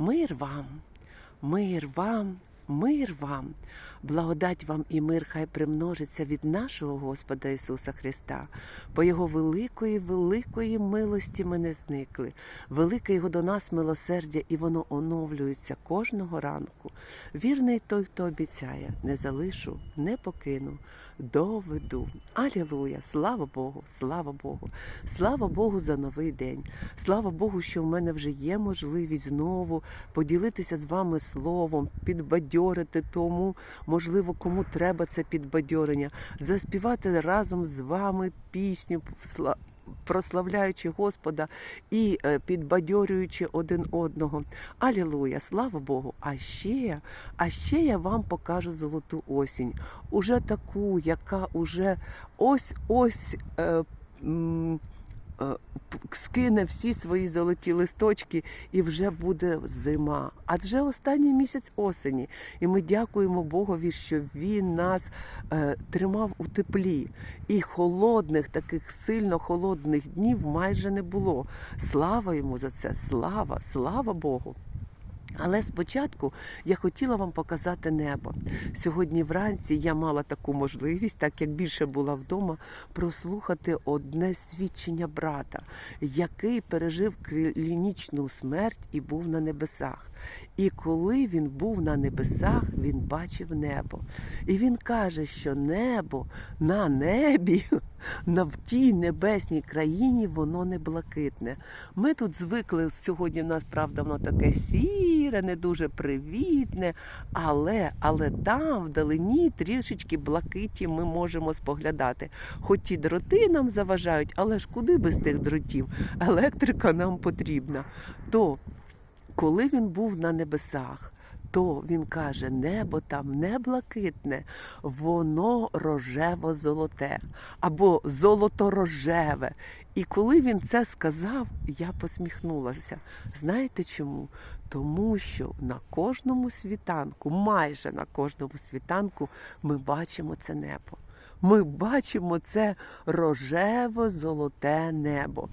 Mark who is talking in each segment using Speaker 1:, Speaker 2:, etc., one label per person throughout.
Speaker 1: Мир вам, мир вам, мир вам, благодать вам і мир хай примножиться від нашого Господа Ісуса Христа. По Його великої, великої милості ми не зникли. Велике Його до нас милосердя, і воно оновлюється кожного ранку. Вірний той, хто обіцяє, не залишу, не покину, доведу. Алілуя! Слава Богу! Слава Богу! Слава Богу за новий день. Слава Богу, що в мене вже є можливість знову поділитися з вами словом, підбадьорити тому, можливо, кому треба це підбадьорення, заспівати разом з вами пісню прославляючи Господа і е, підбадьорюючи один одного. Алілуя, слава Богу! А ще, а ще я вам покажу золоту осінь, уже таку, яка уже ось-ось. Е, м, е, скине всі свої золоті листочки і вже буде зима. Адже останній місяць осені. І ми дякуємо Богові, що Він нас е, тримав у теплі. І холодних, таких сильно холодних днів майже не було. Слава йому за це! Слава, слава Богу! Але спочатку я хотіла вам показати небо. Сьогодні вранці я мала таку можливість, так як більше була вдома, прослухати одне свідчення брата, який пережив клінічну смерть і був на небесах. І коли він був на небесах, він бачив небо. І він каже, що небо на небі, на в тій небесній країні, воно не блакитне. Ми тут звикли сьогодні. У нас правда воно таке сіре, не дуже привітне, але, але там вдалині трішечки блакиті ми можемо споглядати. Хоч ці дроти нам заважають, але ж куди без тих дротів? Електрика нам потрібна. То коли він був на небесах, то він каже: небо там не блакитне, воно рожево-золоте або золото-рожеве. І коли він це сказав, я посміхнулася. Знаєте чому? Тому що на кожному світанку, майже на кожному світанку, ми бачимо це небо. Ми бачимо це рожево-золоте небо.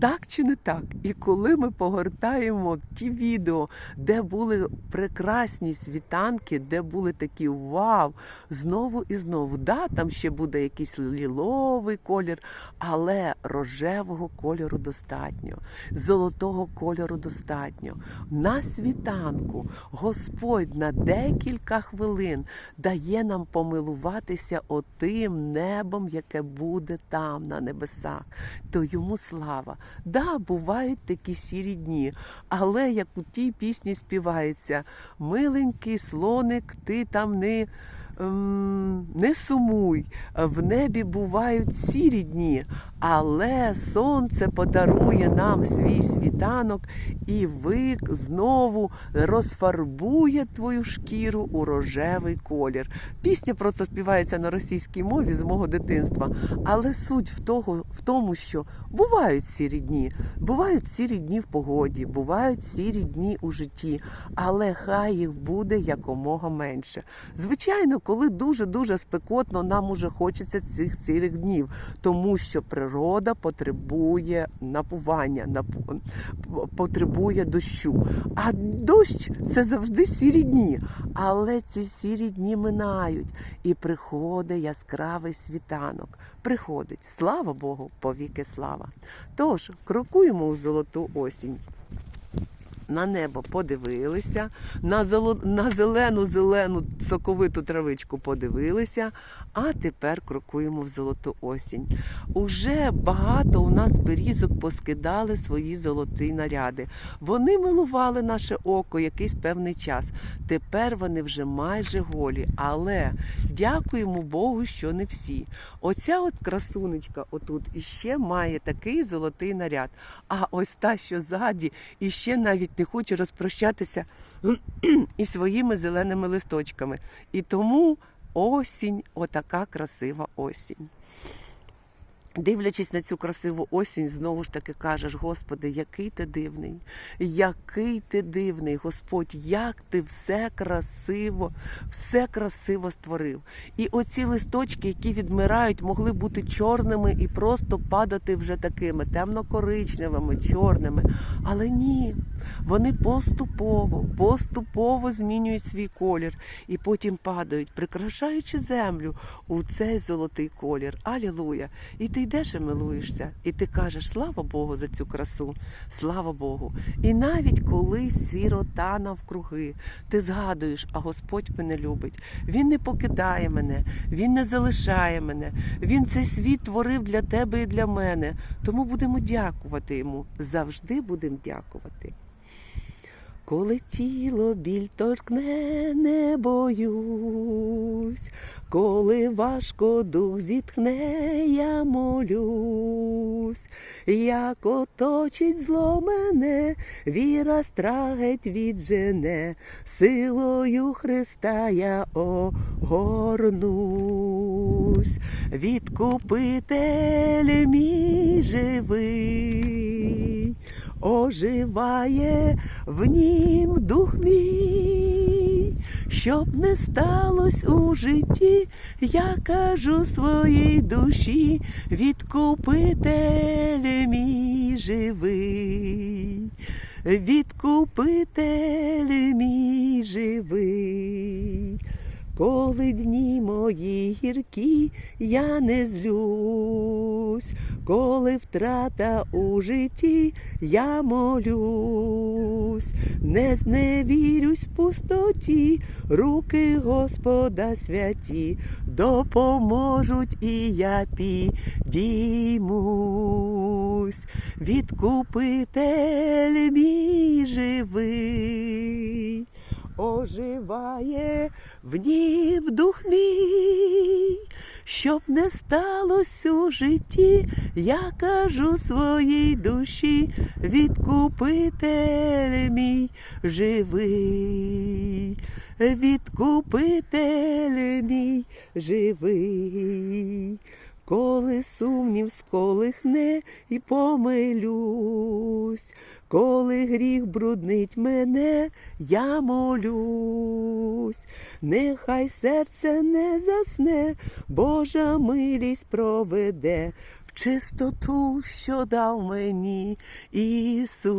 Speaker 1: Так чи не так? І коли ми погортаємо ті відео, де були прекрасні світанки, де були такі вау, знову і знову. Да, там ще буде якийсь ліловий колір, але рожевого кольору достатньо, золотого кольору достатньо. На світанку Господь на декілька хвилин дає нам помилуватися отим небом, яке буде там на небесах. То йому слава. Да, бувають такі сірі дні, але як у тій пісні співається, миленький слоник, ти там не. Ем, Не сумуй, в небі бувають сірі дні, але сонце подарує нам свій світанок, і вик знову розфарбує твою шкіру у рожевий колір. Пісня просто співається на російській мові з мого дитинства. Але суть в, того, в тому, що бувають сірі дні, бувають сірі дні в погоді, бувають сірі дні у житті, але хай їх буде якомога менше. Звичайно, коли дуже-дуже спекотно, нам уже хочеться цих сірих днів, тому що природа потребує напування, напу- потребує дощу. А дощ це завжди сірі дні. Але ці сірі дні минають, і приходить яскравий світанок. Приходить, слава Богу, повіки слава. Тож крокуємо у золоту осінь. На небо подивилися, на, зело... зелену зелену соковиту травичку подивилися, а тепер крокуємо в золоту осінь. Уже багато у нас берізок поскидали свої золоті наряди. Вони милували наше око якийсь певний час. Тепер вони вже майже голі. Але дякуємо Богу, що не всі. Оця от красунечка отут іще має такий золотий наряд. А ось та, що ззаді, іще навіть не хоче розпрощатися із своїми зеленими листочками. І тому осінь, отака красива осінь. Дивлячись на цю красиву осінь, знову ж таки кажеш, Господи, який ти дивний, який ти дивний, Господь, як ти все красиво, все красиво створив. І оці листочки, які відмирають, могли бути чорними і просто падати вже такими темно-коричневими, чорними. Але ні, вони поступово, поступово змінюють свій колір і потім падають, прикрашаючи землю у цей золотий колір. Алілуя! І ти йдеш і милуєшся, і ти кажеш слава Богу за цю красу, слава Богу. І навіть коли сірота навкруги, ти згадуєш, а Господь мене любить. Він не покидає мене, Він не залишає мене. Він цей світ творив для тебе і для мене. Тому будемо дякувати йому. Завжди будемо дякувати. Коли тіло біль торкне, не боюсь, коли важко дух зітхне, я молюсь, як оточить зло мене, віра страгеть віджене, силою Христа я огорнусь, відкупитель мій живий, оживає в нім дух мій, щоб не сталось у житті, я кажу своїй душі, відкупитель мій живий, відкупитель мій живий. Коли дні мої гіркі, я не злюсь, коли втрата у житті, я молюсь, не зневірюсь пустоті, руки Господа святі допоможуть, і я підіймусь. Відкупитель мій живий оживає в нім дух мій, щоб не сталося у житті, я кажу своїй душі, відкупитель мій живий, відкупитель мій живий. Коли сумнів сколихне і помилюсь, коли гріх бруднить мене, я молюсь, нехай серце не засне, Божа милість проведе в чистоту, що дав мені Ісус,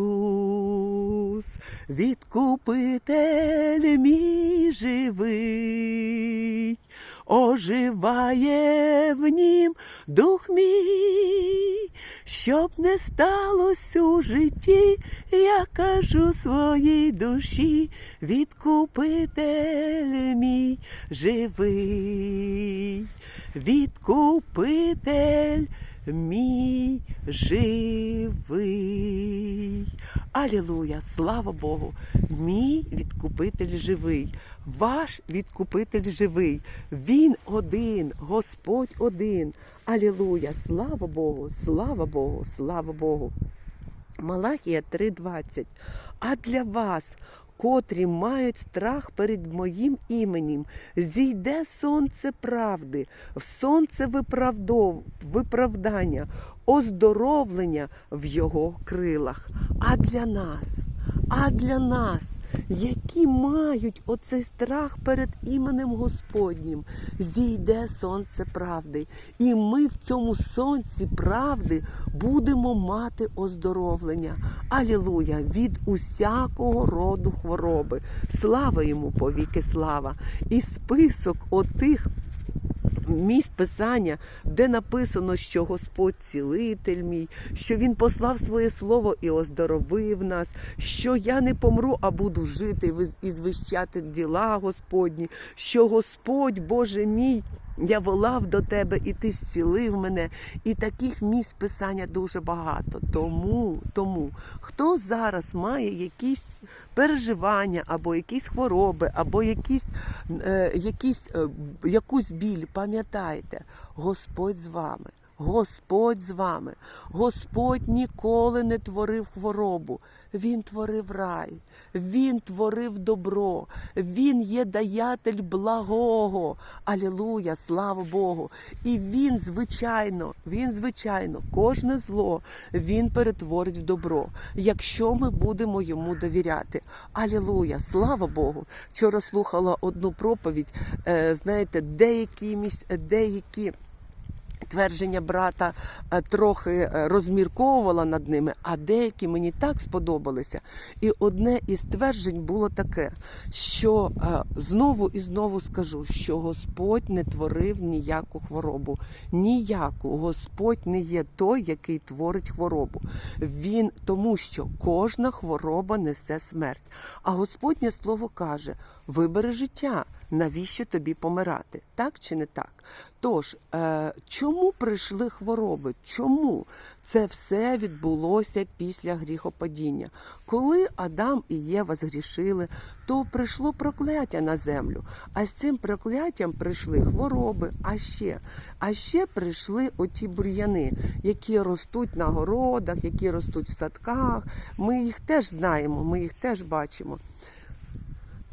Speaker 1: відкупитель мій живий, оживає в нім дух мій, щоб не сталося у житті, я кажу своїй душі, відкупитель мій живий, відкупитель мій живий. Алілуя, слава Богу! Мій відкупитель живий, ваш відкупитель живий. Він один, Господь один. Алілуя! Слава Богу, слава Богу, слава Богу. Малахія 3:20. А для вас, котрі мають страх перед моїм іменем, зійде сонце правди, сонце виправдов, виправдання, оздоровлення в його крилах. А для нас, а для нас, які мають оцей страх перед іменем Господнім, зійде сонце правди. І ми в цьому сонці правди будемо мати оздоровлення. Алілуя! Від усякого роду хвороби. Слава йому повіки слава! І список отих місць писання, де написано, що Господь цілитель мій, що Він послав своє слово і оздоровив нас, що я не помру, а буду жити і звищати діла Господні, що Господь, Боже мій. Я волав до тебе, і ти зцілив мене. І таких місць писання дуже багато. Тому, тому, хто зараз має якісь переживання, або якісь хвороби, або якісь, е, якісь, е, якусь біль, пам'ятайте, Господь з вами. Господь з вами. Господь ніколи не творив хворобу. Він творив рай, Він творив добро, Він є даятель благого. Алілуя, слава Богу. І Він, звичайно, Він, звичайно, кожне зло Він перетворить в добро, якщо ми будемо йому довіряти. Алілуя, слава Богу. Вчора слухала одну проповідь. е, Знаєте, деякі деякі Твердження брата е, трохи е, розмірковувала над ними, а деякі мені так сподобалися. І одне із тверджень було таке, що е, знову і знову скажу, що Господь не творив ніяку хворобу. Ніяку. Господь не є той, який творить хворобу. Він тому, що кожна хвороба несе смерть. А Господнє слово каже: вибери життя. Навіщо тобі помирати? Так чи не так? Тож, е, чому прийшли хвороби? Чому це все відбулося після гріхопадіння? Коли Адам і Єва згрішили, то прийшло прокляття на землю. А з цим прокляттям прийшли хвороби, а ще, а ще прийшли оті бур'яни, які ростуть на городах, які ростуть в садках. Ми їх теж знаємо, ми їх теж бачимо.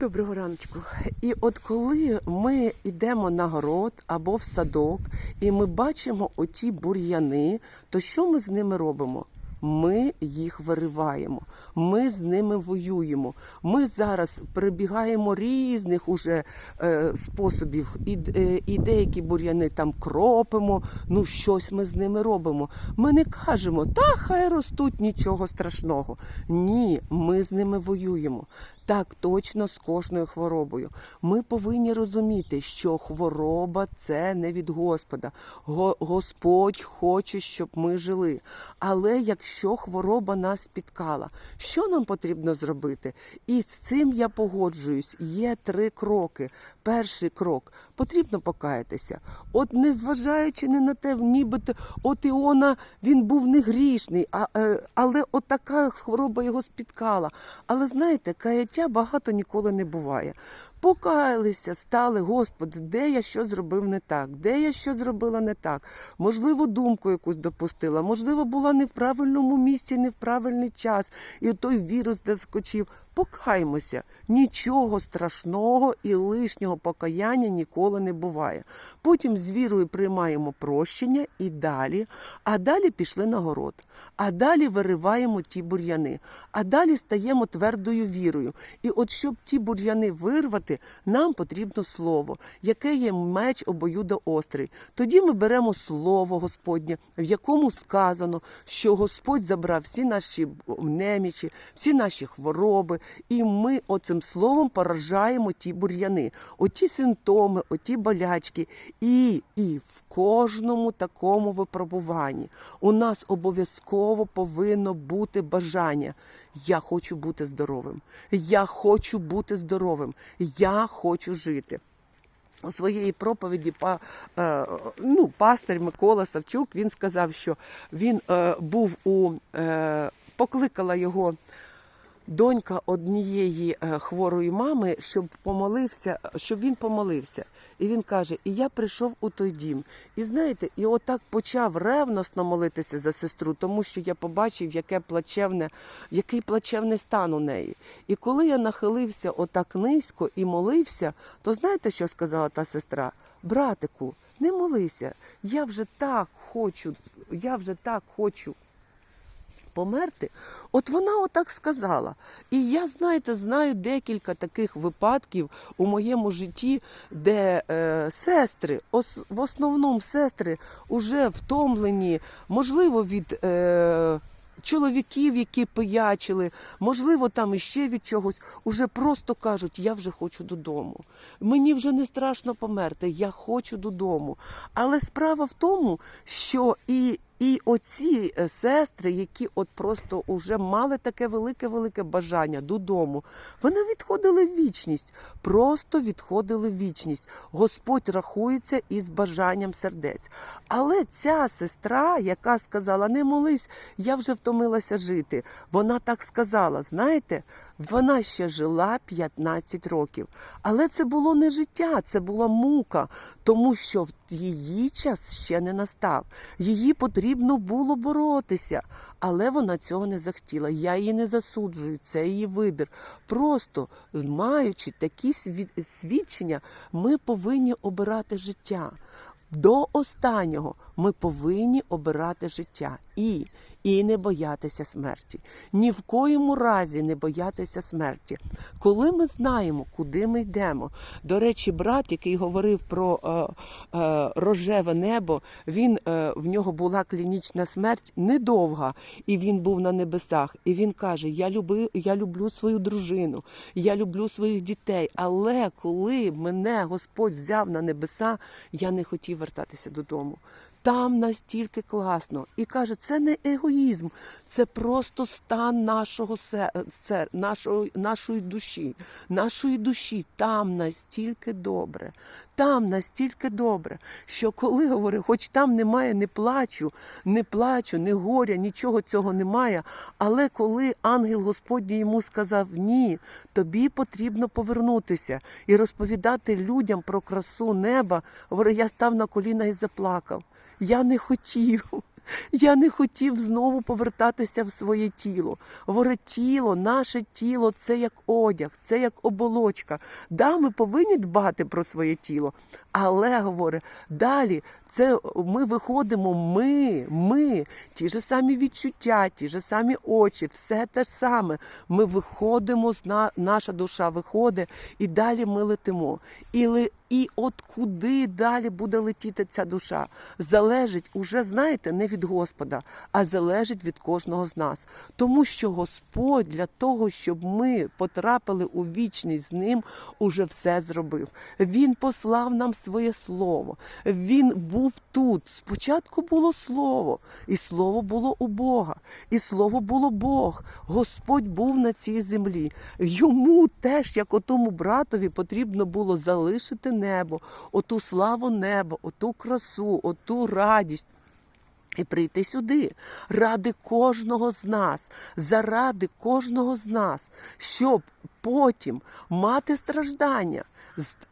Speaker 1: Доброго раночку. І от коли ми йдемо на город або в садок, і ми бачимо оті бур'яни, то що ми з ними робимо? Ми їх вириваємо, ми з ними воюємо. Ми зараз прибігаємо різних уже е, способів, і, е, і деякі бур'яни там кропимо. Ну, щось ми з ними робимо. Ми не кажемо, та хай ростуть нічого страшного. Ні, ми з ними воюємо. Так точно з кожною хворобою. Ми повинні розуміти, що хвороба це не від Господа. Го- Господь хоче, щоб ми жили. Але якщо хвороба нас спіткала, що нам потрібно зробити? І з цим я погоджуюсь. Є три кроки. Перший крок потрібно покаятися. От незважаючи не на те, нібито от Іона він був не грішний, а, е, але от така хвороба його спіткала. Але знаєте, каяття багато ніколи не буває. Покаялися, стали, Господи, де я що зробив не так, де я що зробила не так. Можливо, думку якусь допустила, можливо, була не в правильному місці, не в правильний час, і той вірус заскочив. Покаймося, нічого страшного і лишнього покаяння ніколи не буває. Потім з вірою приймаємо прощення і далі. А далі пішли на город. А далі вириваємо ті бур'яни. А далі стаємо твердою вірою. І от щоб ті бур'яни вирвати, нам потрібно слово, яке є меч обоюдоострий. Тоді ми беремо слово Господнє, в якому сказано, що Господь забрав всі наші немічі, всі наші хвороби, і ми оцим словом поражаємо ті бур'яни, оті симптоми, оті болячки. І, і в кожному такому випробуванні у нас обов'язково повинно бути бажання. Я хочу бути здоровим. Я хочу бути здоровим. Я хочу жити. У своєї проповіді е, ну, пастир Микола Савчук він сказав, що він е, був у е, покликала його донька однієї е, хворої мами, щоб помолився, щоб він помолився. І він каже: І я прийшов у той дім. І знаєте, і отак почав ревносно молитися за сестру, тому що я побачив, яке плачевне, який плачевний стан у неї. І коли я нахилився отак низько і молився, то знаєте, що сказала та сестра? Братику, не молися, я вже так хочу, я вже так хочу померти. От вона отак сказала. І я, знаєте, знаю декілька таких випадків у моєму житті, де е, сестри, ос, в основному сестри, уже втомлені, можливо, від. Е, Чоловіків, які пиячили, можливо, там іще від чогось, уже просто кажуть, я вже хочу додому. Мені вже не страшно померти, я хочу додому. Але справа в тому, що і, і оці е, сестри, які от просто вже мали таке велике-велике бажання додому, вони відходили в вічність, просто відходили в вічність. Господь рахується із бажанням сердець. Але ця сестра, яка сказала, не молись, я вже втомилася жити. Вона так сказала, знаєте, вона ще жила 15 років. Але це було не життя, це була мука, тому що в її час ще не настав. Її потрібно було боротися. Але вона цього не захотіла. Я її не засуджую, це її вибір. Просто маючи такі свідчення, ми повинні обирати життя. До останнього ми повинні обирати життя. І, і не боятися смерті. Ні в коєму разі не боятися смерті. Коли ми знаємо, куди ми йдемо. До речі, брат, який говорив про е, е, рожеве небо, він е, в нього була клінічна смерть недовга, і він був на небесах. І він каже: Я люби, я люблю свою дружину, я люблю своїх дітей. Але коли мене Господь взяв на небеса, я не хотів вертатися додому. Там настільки класно. І каже, це не егоїзм, це просто стан нашого серця, нашої, нашої душі, нашої душі. Там настільки добре. Там настільки добре, що коли говорю, хоч там немає не плачу, не плачу, не горя, нічого цього немає. Але коли ангел Господній йому сказав ні, тобі потрібно повернутися і розповідати людям про красу неба, говорю, я став на коліна і заплакав. Я не хотів. Я не хотів знову повертатися в своє тіло. Говорить, тіло, наше тіло це як одяг, це як оболочка. Да, ми повинні дбати про своє тіло, але говорить, далі це ми виходимо, ми, ми, ті ж самі відчуття, ті ж самі очі, все те ж саме. Ми виходимо, наша душа виходить, і далі ми летимо. І. І от куди далі буде летіти ця душа, залежить уже, знаєте, не від Господа, а залежить від кожного з нас. Тому що Господь для того, щоб ми потрапили у вічність з ним, уже все зробив. Він послав нам своє слово. Він був тут. Спочатку було слово, і слово було у Бога, і слово було Бог. Господь був на цій землі. Йому теж, як отому братові, потрібно було залишити небо, оту славу неба, оту красу, оту радість. І прийти сюди ради кожного з нас, заради кожного з нас, щоб потім мати страждання.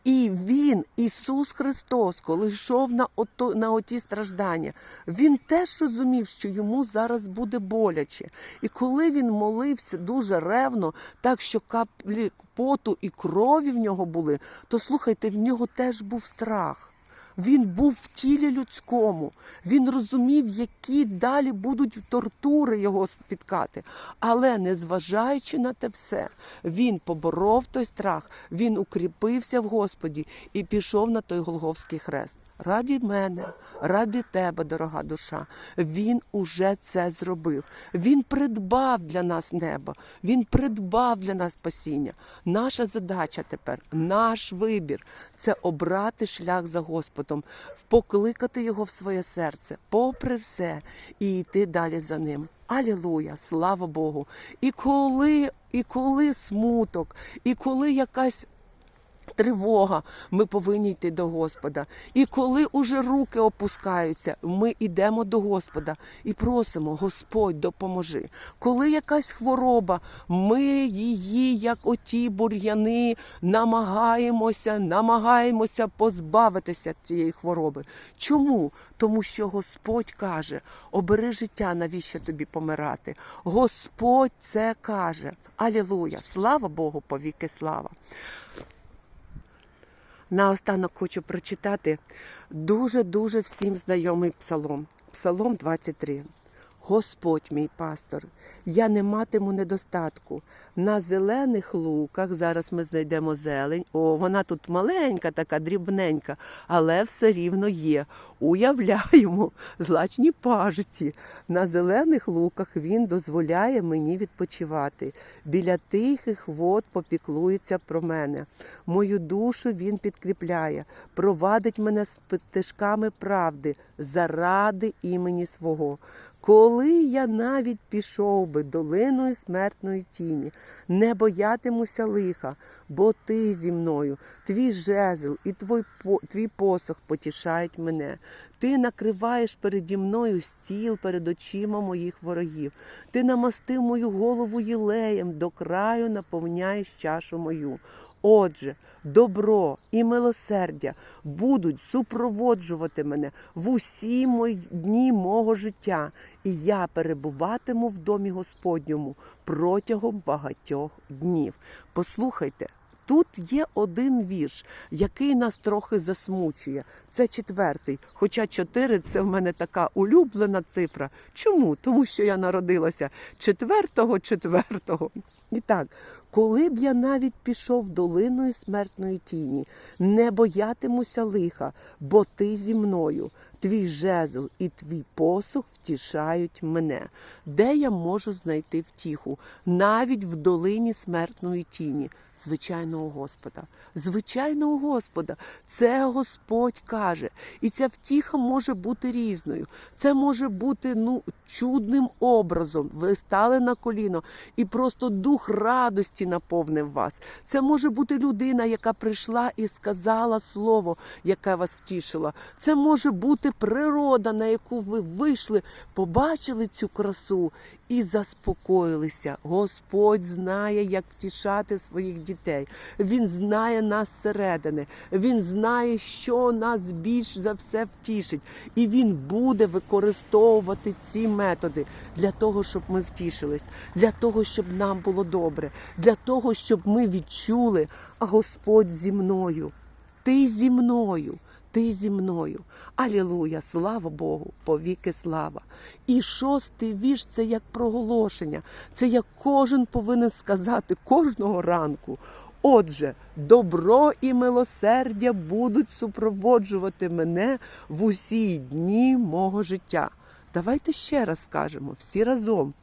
Speaker 1: І Він, Ісус Христос, коли йшов на ото, на оті страждання, Він теж розумів, що йому зараз буде боляче. І коли він молився дуже ревно, так що каплі поту і крові в нього були, то слухайте, в нього теж був страх. Він був в тілі людському, він розумів, які далі будуть тортури його спіткати. Але незважаючи на те все, він поборов той страх, він укріпився в Господі і пішов на той Голговський хрест. Раді мене, ради тебе, дорога душа. Він уже це зробив. Він придбав для нас небо, він придбав для нас спасіння. Наша задача тепер, наш вибір це обрати шлях за Господом, покликати його в своє серце, попри все, і йти далі за ним. Алілуя, слава Богу! І коли, і коли смуток, і коли якась тривога, ми повинні йти до Господа. І коли уже руки опускаються, ми йдемо до Господа і просимо, Господь, допоможи. Коли якась хвороба, ми її, як оті бур'яни, намагаємося, намагаємося позбавитися цієї хвороби. Чому? Тому що Господь каже: обери життя, навіщо тобі помирати? Господь це каже. Алілуя! Слава Богу, повіки слава! Наостанок хочу прочитати дуже-дуже всім знайомий псалом. Псалом 23. Господь мій пастор, я не матиму недостатку. На зелених луках зараз ми знайдемо зелень. О, вона тут маленька, така дрібненька, але все рівно є. Уявляємо, злачні пажиті. На зелених луках він дозволяє мені відпочивати. Біля тихих вод попіклується про мене. Мою душу він підкріпляє, провадить мене стежками правди заради імені свого. Коли я навіть пішов би долиною смертної тіні, не боятимуся лиха, бо ти зі мною, твій жезл і твій, твій посох потішають мене. Ти накриваєш переді мною стіл перед очима моїх ворогів. Ти намастив мою голову єлеєм, до краю наповняєш чашу мою. Отже, добро і милосердя будуть супроводжувати мене в усі мої дні мого життя, і я перебуватиму в домі Господньому протягом багатьох днів. Послухайте. тут є один вірш, який нас трохи засмучує. Це четвертий. Хоча чотири це в мене така улюблена цифра. Чому? Тому що я народилася четвертого, четвертого. І так, коли б я навіть пішов долиною смертної тіні, не боятимуся лиха, бо ти зі мною, твій жезл і твій посух втішають мене. Де я можу знайти втіху? Навіть в долині смертної тіні. Звичайного Господа, звичайного Господа, це Господь каже, і ця втіха може бути різною. Це може бути ну чудним образом. Ви стали на коліно, і просто дух радості наповнив вас. Це може бути людина, яка прийшла і сказала слово, яке вас втішило. Це може бути природа, на яку ви вийшли, побачили цю красу і заспокоїлися. Господь знає, як втішати своїх дітей. Він знає нас зсередини. Він знає, що нас більш за все втішить. І він буде використовувати ці методи для того, щоб ми втішились, для того, щоб нам було добре, для того, щоб ми відчули, а Господь зі мною. Ти зі мною. Ти зі мною. Алілуя, слава Богу, повіки слава. І шостий вірш це як проголошення. Це як кожен повинен сказати кожного ранку. Отже, добро і милосердя будуть супроводжувати мене в усі дні мого життя. Давайте ще раз скажемо всі разом.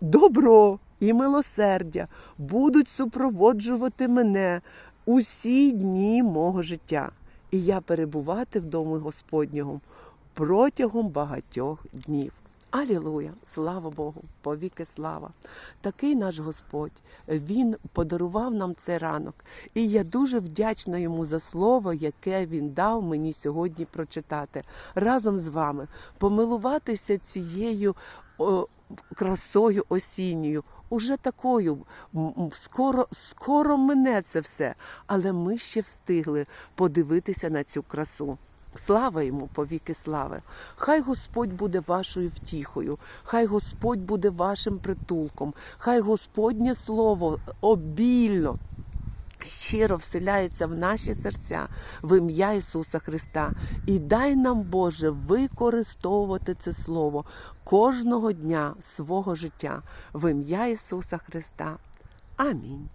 Speaker 1: Добро і милосердя будуть супроводжувати мене усі дні мого життя і я перебувати в домі Господнього протягом багатьох днів. Алілуя! Слава Богу! Повіки слава! Такий наш Господь, Він подарував нам цей ранок. І я дуже вдячна йому за слово, яке він дав мені сьогодні прочитати разом з вами, помилуватися цією о, красою осінньою. Уже такою скоро, скоро мене це все, але ми ще встигли подивитися на цю красу. Слава йому, повіки слави! Хай Господь буде вашою втіхою, хай Господь буде вашим притулком, хай Господнє слово обільно. Щиро вселяється в наші серця в ім'я Ісуса Христа. І дай нам, Боже, використовувати це Слово кожного дня свого життя в ім'я Ісуса Христа. Амінь.